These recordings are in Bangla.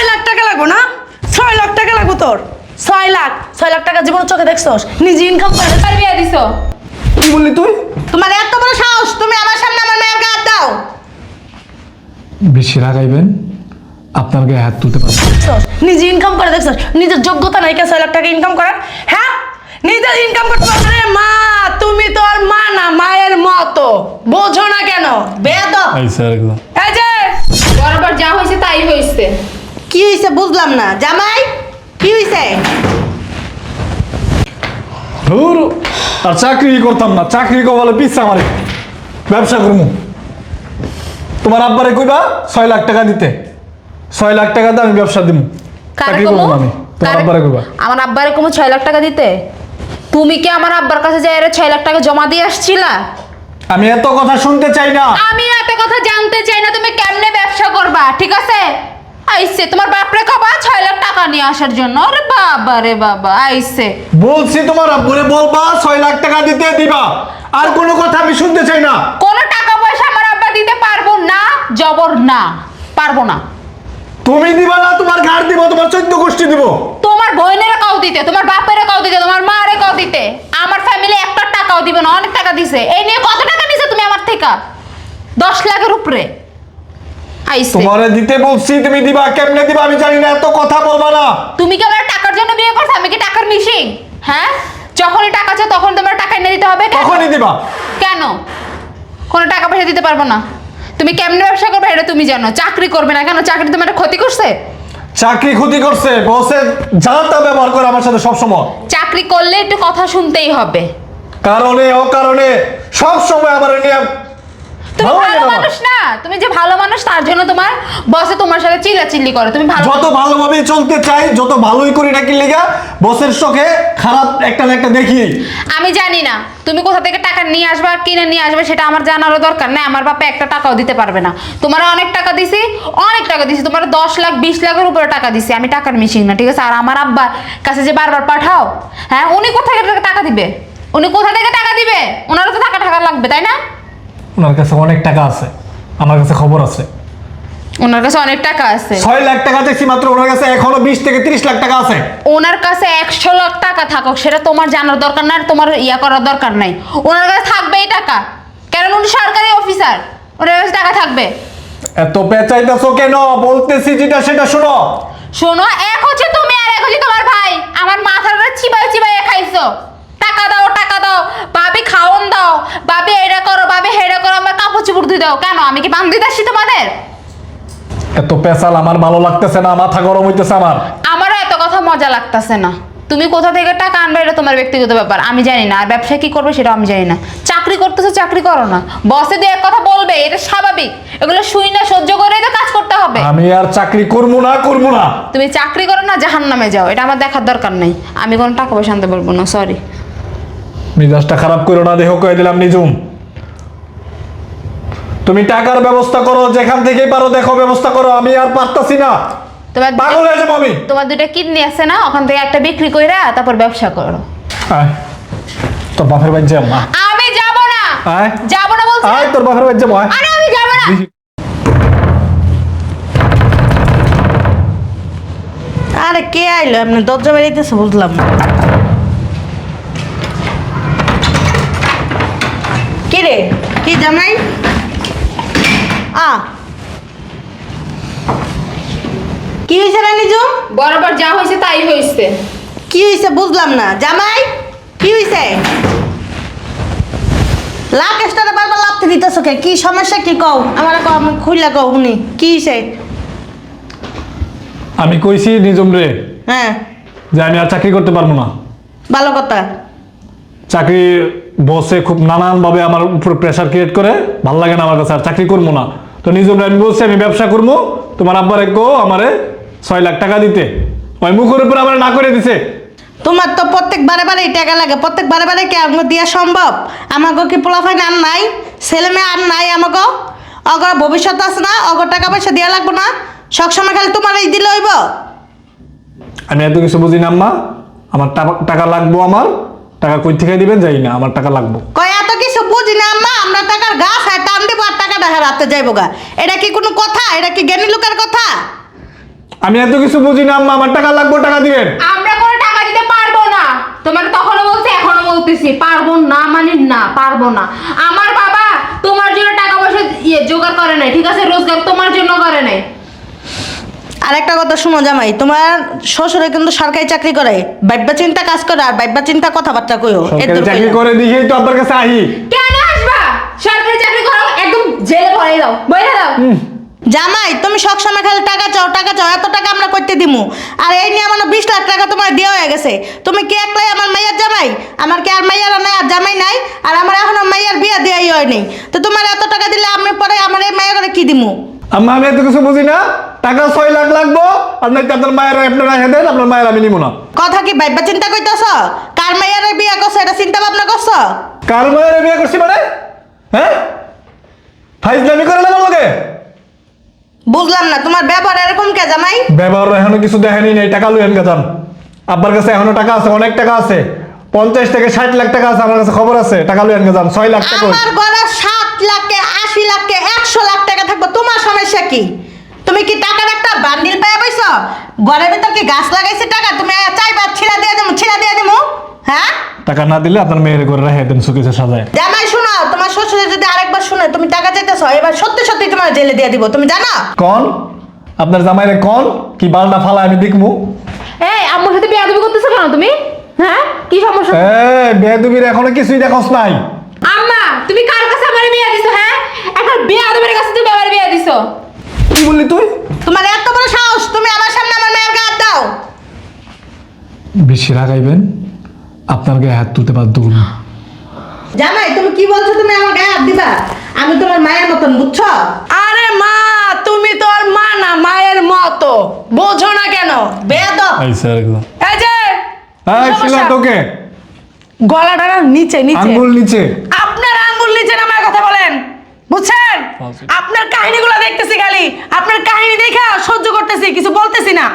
ছয় লাখ টাকা লাগবো না? ছয় লাখ টাকা লাগবো তোর। ছয় লাখ? ছয় লাখ টাকা জীবন চোখে দেখছস? নিজে ইনকাম করে আর বিয়া দিছো। কি বললি তুই? তোমার এত বড় সাহস তুমি আমার সামনে আমার মেয়ের গায়ে হাত দাও। বেশি রাগাইবেন আপনার গায়ে হাত তুলতে দেখছস? নিজে ইনকাম করে দেখছস? নিজের যোগ্যতা নাই কে ছয় লাখ টাকা ইনকাম করার হ্যাঁ? নিজের ইনকাম করতে পারো রে মা তুমি তো আর মা না মায়ের মতো। বোঝো না কেন। স্যার এই যে বরাবর যা হয়েছে তাই হয়েছে। কি হইছে বুঝলাম না। জামাই কি হইছে? ধুর আর চাকরি করতাম না। চাকরি কো বলে পিচ্ছা মারে। ব্যবসা করব তোমার আব্বারে কইবা ছয় লাখ টাকা দিতে। ছয় লাখ টাকা দিয়ে আমি ব্যবসা দিব কারে চাকরি করব না আমি। তোমার আব্বারে কইবা। আমার আব্বারে কমু ছয় লাখ টাকা দিতে? তুমি কি আমার আব্বার কাছে যাই ছয় লাখ টাকা জমা দিয়ে আসছিলা? আমি এত কথা শুনতে চাই না। আমি এত কথা জানতে চাই না তুমি কেমনে ব্যবসা করবা? ঠিক আছে? আইসে তোমার বাপরে কবা ছয় লাখ টাকা নিয়ে আসার জন্য। আরে বাবা রে বাবা আইসে। বলছি তোমার আব্বুরে বলবা ছয় লাখ টাকা দিতে দিবা। আর কোনো কথা আমি শুনতে চাই না। কোনো টাকা পয়সা আমার আব্বা দিতে পারব না জবর না পারব না। তুমি দিবা না তোমার ঘাড় দিব তোমার চোদ্দ গোষ্ঠী দিব। তোমার বোনের কাউ দিতে তোমার বাপের কাউ দিতে তোমার মারে কাউ দিতে। আমার ফ্যামিলি একটা টাকাও দিবে না অনেক টাকা দিছে। এই নিয়ে কত টাকা নিছে তুমি আমার থেকে? দশ লাখের উপরে। আইসে। তোমারে দিতে বলছি তুমি দিবা কেমনে দিবা আমি জানি না এত কথা বলবা না। তুমি কি আমার টাকার জন্য বিয়ে করছ? আমি কি টাকার মিশিং? হ্যাঁ? যখনই টাকা চাও তখন তোমার টাকা এনে দিতে হবে? তখনই দিবা। কেন? কোনো টাকা পয়সা দিতে পারব না। তুমি কেমনে ব্যবসা করবে এটা তুমি জানো। চাকরি করবে না কেন? চাকরি তোমার ক্ষতি করছে? চাকরি ক্ষতি করছে। বসে যা তা ব্যবহার করে আমার সাথে সবসময়। চাকরি করলে একটু কথা শুনতেই হবে। কারণে ও কারণে সব সময় আমার নিয়ে তুমি ভালো। মানুষ না। তুমি যে ভালো মানুষ তার জন্য তোমার বসে তোমার সাথে চিল্লাচিল্লি করে। তুমি ভালো যত ভালোভাবে চলতে চাই যত ভালোই করি নাকি লেগা বসের চোখে খারাপ একটা না একটা দেখি। আমি জানি না। তুমি কোথা থেকে টাকা নিয়ে আসবে আর কিনে নিয়ে আসবে সেটা আমার জানারও দরকার নেই। আমার বাপে একটা টাকাও দিতে পারবে না। তোমার অনেক টাকা দিছি অনেক টাকা দিছি। তোমার দশ লাখ বিশ লাখের উপরে টাকা দিছি। আমি টাকার মিশিং না ঠিক আছে? আর আমার আব্বার কাছে যে বারবার পাঠাও হ্যাঁ উনি কোথা থেকে টাকা দিবে? উনি কোথা থেকে টাকা দিবে? ওনারও তো টাকা টাকা লাগবে তাই না? ওনার কাছে অনেক টাকা আছে। আমার কাছে খবর আছে। ওনার কাছে অনেক টাকা আছে। ছয় লাখ টাকা দেখছি মাত্র ওনার কাছে এখনও বিশ থেকে তিরিশ লাখ টাকা আছে। ওনার কাছে একশো লাখ টাকা থাকুক সেটা তোমার জানার দরকার নাই আর তোমার ইয়া করার দরকার নাই। ওনার কাছে থাকবে এই টাকা। কারণ উনি সরকারি অফিসার? ওনার কাছে টাকা থাকবে। এত পেঁচাইতেছো কেন? বলতেছি যেটা সেটা শোনো। শোনো এক হচ্ছে তুমি আর এক হচ্ছে তোমার ভাই। আমার মাথার চিবাই চিবাই খাইছো। ভাবি খাওন দাও। ভাবি এটা করো ভাবি হেটা করো আমার কাপড় চুপড় ধুই দাও। কেন? আমি কি বান্ধি আসছি তোমাদের? এত পেঁচাল আমার ভালো লাগতেছে না মাথা গরম হইতেছে আমার। আমারও এত কথা মজা লাগতেছে না। তুমি কোথা থেকে টাকা আনবে এটা তোমার ব্যক্তিগত ব্যাপার আমি জানি না। আর ব্যবসা কি করবে সেটা আমি জানি না। চাকরি করতেছো চাকরি করো না। বসে দিয়ে এক কথা বলবে এটা স্বাভাবিক। এগুলো শুই না সহ্য করে তো কাজ করতে হবে। আমি আর চাকরি করব না করব না। তুমি চাকরি করো না জাহান্নামে যাও। এটা আমার দেখার দরকার নেই। আমি কোনো টাকা পয়সা আনতে পারব না সরি মিজাজটা খারাপ করো না দেহ কয়ে দিলাম নিজুম। তুমি টাকার ব্যবস্থা করো যেখান থেকেই পারো দেখো ব্যবস্থা করো আমি আর পারতাছি না। তোমার পাগল হয়ে যাব আমি। তোমার দুইটা কিডনি আছে না ওখান থেকে একটা বিক্রি কইরা তারপর ব্যবসা করো। আয়। তোর বাপের বাড়ি যাব মা। আমি যাব না। আয়। যাব না বলছি। আয় তোর বাপের বাড়ি যাব আয়। আরে আমি যাব না। আরে কে আইলো? এমনি দরজা বেরিয়েছে বুঝলাম না। কি জামাই। আ। কি হয়েছে না নিজু বরাবর যা হয়েছে তাই হয়েছে। কি হয়েছে বুঝলাম না। জামাই কি হয়েছে? লাখ স্টারে বারবার লাভতে দিতেছ কে? কি সমস্যা কি কও? আমার খুইলা কও শুনি। কি হয়েছে? আমি কইছি নিজম রে হ্যাঁ। যে আমি আর চাকরি করতে পারব না। ভালো কথা। চাকরি বসে খুব নানানভাবে আমার উপর প্রেশার ক্রিয়েট করে ভালো লাগে না আমার কাছে আর চাকরি করব না। তো নিজের আমি বলছি আমি ব্যবসা করব তোমার আব্বার একো আমারে ছয় লাখ টাকা দিতে। ওই মুখের উপর আমার না করে দিছে। তোমার তো প্রত্যেক বারে বারে টাকা লাগে প্রত্যেক বারে বারে কি আমাকে দিয়া সম্ভব? আমাকে কি পোলাফাইন আর নাই? ছেলে মেয়ে আর নাই আমাকে? অগর ভবিষ্যৎ আছে না অগর টাকা পয়সা দেওয়া লাগবো না। সবসময় খালি তোমার এই দিলে হইব। আমি এত কিছু বুঝি না আম্মা। আমার টাকা লাগবো আমার। টাকা কই থেকে দিবেন যাই না আমার টাকা লাগবো। কয় এত কিছু বুঝি না আম্মা আমরা টাকার গাছ আর টান দিব আর টাকাটা হারাতে যাইবো গা। এটা কি কোনো কথা? এটা কি জ্ঞানী লোকের কথা? আমি এত কিছু বুঝি না আম্মা আমার টাকা লাগবে টাকা দিবেন। আমরা কোনো টাকা দিতে পারব না। তোমার তখনও বলছি এখনও বলতেছি পারব না মানে না পারব না। আমার বাবা তোমার জন্য টাকা পয়সা ইয়ে জোগাড় করে নাই ঠিক আছে? রোজগার তোমার জন্য করে নাই। আর একটা কথা শুনো জামাই তোমার শ্বশুরে কিন্তু সরকারি চাকরি করে বাইব্যা চিন্তা কাজ করে আর বাইব্যা চিন্তা কথাবার্তা কইও এর সরকারি চাকরি করে দিয়েই তো আপনার কাছে আহি। কেন আসবা? সরকারি চাকরি করো একদম জেলে ভরে দাও বইরে দাও। জামাই তুমি সবসময় খালি টাকা চাও টাকা চাও এত টাকা আমরা করতে দিমু। আর এই নিয়ে আমার বিশ লাখ টাকা তোমার দেওয়া হয়ে গেছে। তুমি কি একলাই আমার মাইয়ার জামাই? আমার কি আর মাইয়ার নাই আর জামাই নাই? আর আমার এখনও মাইয়ার বিয়া দেওয়াই হয়নি। তো তোমার এত টাকা দিলে আমি পরে আমার এই মাইয়া করে কি দিমু? আম্মা আমি এত কিছু বুঝি না। টাকা ছয় লাখ লাগবো আর আপনার মায়ের আপনারা আপনার মায়ের আমি নিব না। কথা কি বাইবা চিন্তা করতেছ কার মাইয়ার বিয়া করছ এটা চিন্তা ভাবনা করছ? কার মায়ের বিয়ে করছি মানে? হ্যাঁ? ফাইজলামি করে না লগে বুঝলাম না তোমার ব্যবহার এরকম কে জামাই? ব্যবহার এখনও কিছু দেখেনি নেই টাকা লুয়েন গেছান আব্বার কাছে এখনও টাকা আছে অনেক টাকা আছে। পঞ্চাশ থেকে ষাট লাখ টাকা আছে আমার কাছে খবর আছে টাকা লুয়েন গেছান ছয় লাখ টাকা আমার ঘরে আশি লাখে একশো লাখ টাকা থাকব। তোমার সমস্যা কি? তুমি কি টাকার একটা বান্ডিল পেয়ে পাইছ ঘরের ভিতর কি গাছ লাগাইছে টাকা? তুমি চাইবা ছিড়া দিয়ে দেবো ছিড়া দিয়ে দেবো হ্যাঁ? টাকা না দিলে আপনার মেয়ের করে রেখে দেন সাজায়। জামাই শোনো তোমার শ্বশুরে যদি আরেকবার শুনে তুমি টাকা চাইতেছ এবার সত্যি সত্যি তোমার জেলে দিয়ে দিব। তুমি জানো? কন? আপনার জামাইরে কন? কি বালটা ফালা আমি দেখমু? এই আম্মুর সাথে বিয়ে করতেছো কেন তুমি? হ্যাঁ? কি সমস্যা? এ বেদবির এখনও কিছুই দেখস নাই। আম্মা তুমি কার কাছে আমার বিয়ে দিছো হ্যাঁ? এখন বিয়ে আদমের কাছে তুমি আমার বিয়ে দিছো। কি বললি তুই? তোমার এত বড় সাহস তুমি আমার সামনে আমার মেয়ের গায়ে হাত দাও। বেশি রাগাইবেন আপনার গায়ে হাত তুলতে বাধ্য করুন। জামাই তুমি কি বলছো তুমি আমার গায়ে হাত দিবা? আমি তোমার মায়ের মতন বুঝছ? আরে মা তুমি তো আর মা না মায়ের মতো। বোঝো না কেন? বেয়াদব। আইসা একদম এই যে সমস্যা? শিলা তোকে। গলাটা নিচে নিচে। আঙ্গুল নিচে। নিচে কথা বলেন। বুঝছেন। আপনার কাহিনীগুলো দেখতেছি খালি। আপনার কাহিনী দেখা সহ্য করতেছি কিছু বলতেছি না।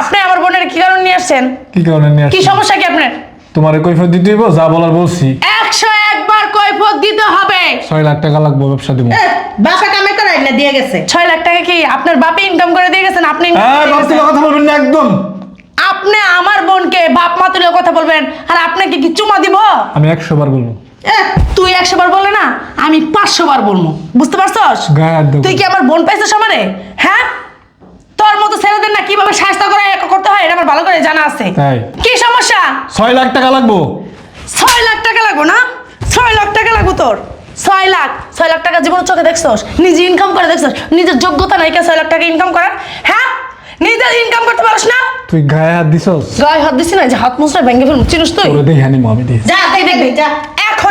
আপনি আমার বোনের কি কারণ নিয়ে আসছেন? কি কারণে নিয়ে কি সমস্যা কি আপনার? তোমার কৈফত দিতে হইব যা বলার বলছি। কৈফত দিতে হবে। ছয় লাখ টাকা লাগবে ব্যবসা দিব। কামে করে না দিয়ে গেছে। লাখ টাকা কি আপনার বাপে ইনকাম করে দিয়ে গেছেন? আপনি হ্যাঁ বাপ? কথা বলবেন না একদম। আপনি আমার বোনকে বাপ মা তুলে কথা বলবেন আর আপনাকে কি চুমা দিব? আমি একশো বার বলব। এ, তুই একশো বার বললে না আমি পাঁচশো বার বলব। বুঝতে পারছস। তুই কি আমার বোন পাইছিস আমারে? হ্যাঁ? তোর মতো ছেলেদের না কীভাবে স্বাস্থ্য করে এক করতে হয় এটা আমার ভালো করে জানা আছে। কি সমস্যা? ছয় লাখ টাকা লাগবো। ছয় লাখ টাকা লাগবো না? ছয় লাখ টাকা লাগবো তোর। ছয় লাখ। ছয় লাখ টাকা জীবন চোখে দেখছস? নিজে ইনকাম করে দেখছস? নিজের যোগ্যতা নাই কে ছয় লাখ টাকা ইনকাম করার? হ্যাঁ? নিজে ইনকাম করতে পারস না? তুই গায়ে হাত দিছস? গায়ে হাত দিছি না যে হাত ভেঙে ফেলব। চিনিস তুই? যা দেখ দেখবি যা।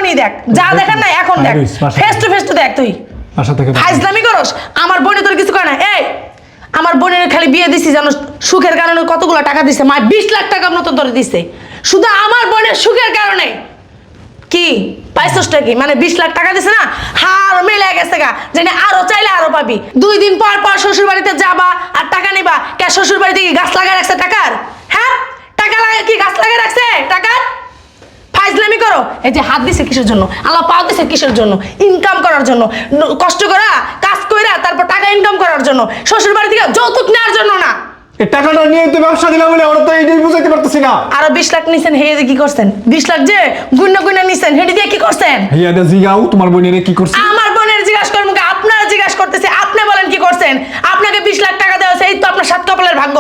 এখনই দেখ। যা দেখার না এখন দেখ। ফেস টু ফেস টু দেখ তুই। বাসা থেকে। ফাইজলামি করস? আমার বোনে তোর কিছু করে না? এই আমার বোনের খালি বিয়ে দিছি জানো সুখের কারণে কতগুলো টাকা দিছে। মা বিশ লাখ টাকা মতো ধরে দিছে। শুধু আমার বোনের সুখের কারণে। কি? পাইছসটা কি মানে বিশ লাখ টাকা দিছে না? হার মিলে গেছে গা। জানি আরও চাইলে আরও পাবি। দুই দিন পর পর শ্বশুর বাড়িতে যাবা আর টাকা নিবা। কে শ্বশুর বাড়িতে কি গাছ লাগায় রাখছে টাকার? হ্যাঁ? টাকা লাগে কি গাছ লাগিয়ে রাখছে? টাকার? ফাইজলামি করো। এই যে হাত দিছে কিসের জন্য? আল্লাহ পাও দিছে কিসের জন্য? ইনকাম করার জন্য। কষ্ট করা কাজ কইরা তারপর টাকা ইনকাম করার জন্য। শ্বশুর বাড়ি থেকে যৌতুক নেওয়ার জন্য না। এই টাকাটা নিয়ে তুই ব্যবসা দিলাম বলে ওরা তো এইটাই বুঝাইতে পারতেছি না। আরও বিশ লাখ নিছেন দিয়ে কি করছেন? বিশ লাখ যে গুন্না গুন্না নিছেন দিয়ে কি করছেন? হিয়া দে জিগাও তোমার বোনের কি করছে? আমার বোনের জিজ্ঞাসা করব আপনারা জিজ্ঞাসা করতেছে আপনি বলেন কি করছেন? আপনাকে বিশ লাখ টাকা দেওয়া এই তো আপনার সাত কপালের ভাগ্য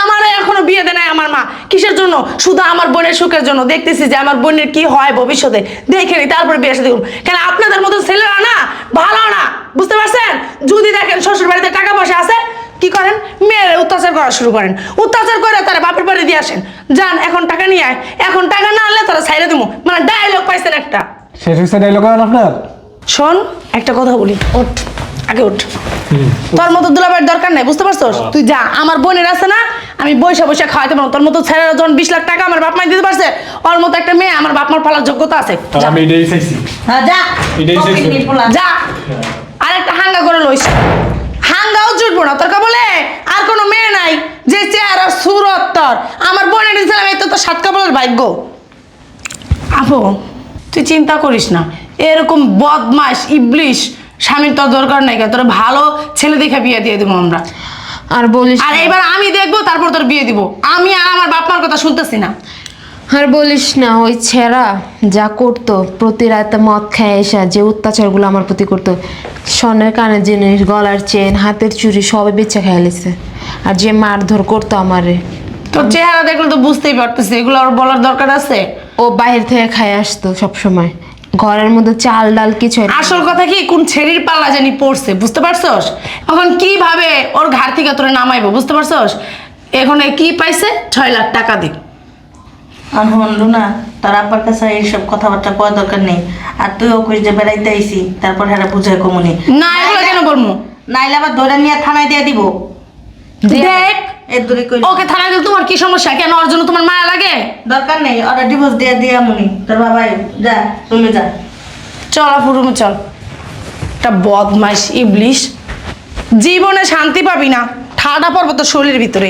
আমারও এখনও বিয়ে দেয় নাই আমার মা কিসের জন্য? শুধু আমার বোনের সুখের জন্য। দেখতেছি যে আমার বোনের কি হয় ভবিষ্যতে। দেখে নি তারপর বিয়ে সাথে কেন আপনাদের মতো ছেলেরা না ভালো না বুঝতে পারছেন? যদি দেখেন শ্বশুর বাড়িতে টাকা পয়সা আছে কি করেন? মেয়েরা অত্যাচার করা শুরু করেন। অত্যাচার করে তারা বাপের বাড়ি দিয়ে আসেন। যান এখন টাকা নিয়ে আয়। এখন টাকা না আনলে তারা ছাইরে দিব মানে ডায়লগ পাইছেন একটা। শেষ হয়েছে ডাইলগ আপনার? শোন একটা কথা বলি। ওঠ। আগে ওঠ তোর মতো দুলাবের দরকার নাই বুঝতে পারছস? তুই যা আমার বোনের আছে না আমি বৈশা বৈশা খাওয়াইতে পারব। তোর মতো ছেলেরা যখন বিশ লাখ টাকা আমার বাপ মাই দিতে পারছে ওর মতো একটা মেয়ে আমার বাপ মার পালার যোগ্যতা আছে। যা, আমি এটাই চাইছি। হ্যাঁ, যা। এটাই শেষ পকেট হলো। নিয়ে পোলা। যা। আর একটা হাঙ্গা করে লইস। হাঙ্গাও জুটবো না তোর বলে আর কোনো মেয়ে নাই যে চেহারা সুরত তোর। আমার বোনের দিয়েছিলাম এই তো তোর সাত কাপড়ের ভাগ্য। আপু তুই চিন্তা করিস না এরকম বদমাস ইবলিশ স্বামীর তো দরকার নাই তোর ভালো ছেলে দেখে বিয়ে দিয়ে দেবো আমরা। আর বলিস আর এবার আমি দেখব তারপর তোর বিয়ে দিব। আমি আর আমার বাপ মার কথা শুনতেছি না। আর বলিস না ওই ছেঁড়া যা করতো প্রতি রাতে মদ খেয়ে এসে যে অত্যাচারগুলো আমার প্রতি করতো স্বর্ণের কানের জিনিস গলার চেন হাতের চুড়ি সবে বেচে খেয়ে লেছে। আর যে মারধর করতো আমারে। তোর চেহারা দেখলে তো বুঝতেই পারতেছি এগুলো আর বলার দরকার আছে? ও বাইরে থেকে খাই আসতো সব সময় ঘরের মধ্যে চাল ডাল কিছু আসল কথা কি? কোন ছেড়ির পাল্লা জানি পড়ছে বুঝতে পারছস? এখন কীভাবে ওর ঘাট থেকে তোরে নামাইবো বুঝতে পারছস? এখন এই কি পাইছে? ছয় লাখ টাকা দি। আর হনলু না তার আব্বার কাছে এইসব কথাবার্তা কওয়া দরকার নেই। আর তুইও কইস যে বেড়াইতে আইসি তারপর হ্যাঁ বুঝায় কমুনি। না এগুলো কেন বলব নাইলে আবার ধরে নিয়ে থানায় দিয়ে দিব। দেখ। এর দূরে কই ওকে থানায় গেলে তোমার কি সমস্যা? কেন? ওর জন্য তোমার মায়া লাগে? দরকার নেই ওরা ডিভোর্স দিয়ে দিয়া মনি তোর বাবাই যা তুমি যা। চল আপু রুমে চল। একটা বদমাইশ ইবলিশ। জীবনে শান্তি পাবি না। ঠাডা পর্বত শরীরের ভিতরে।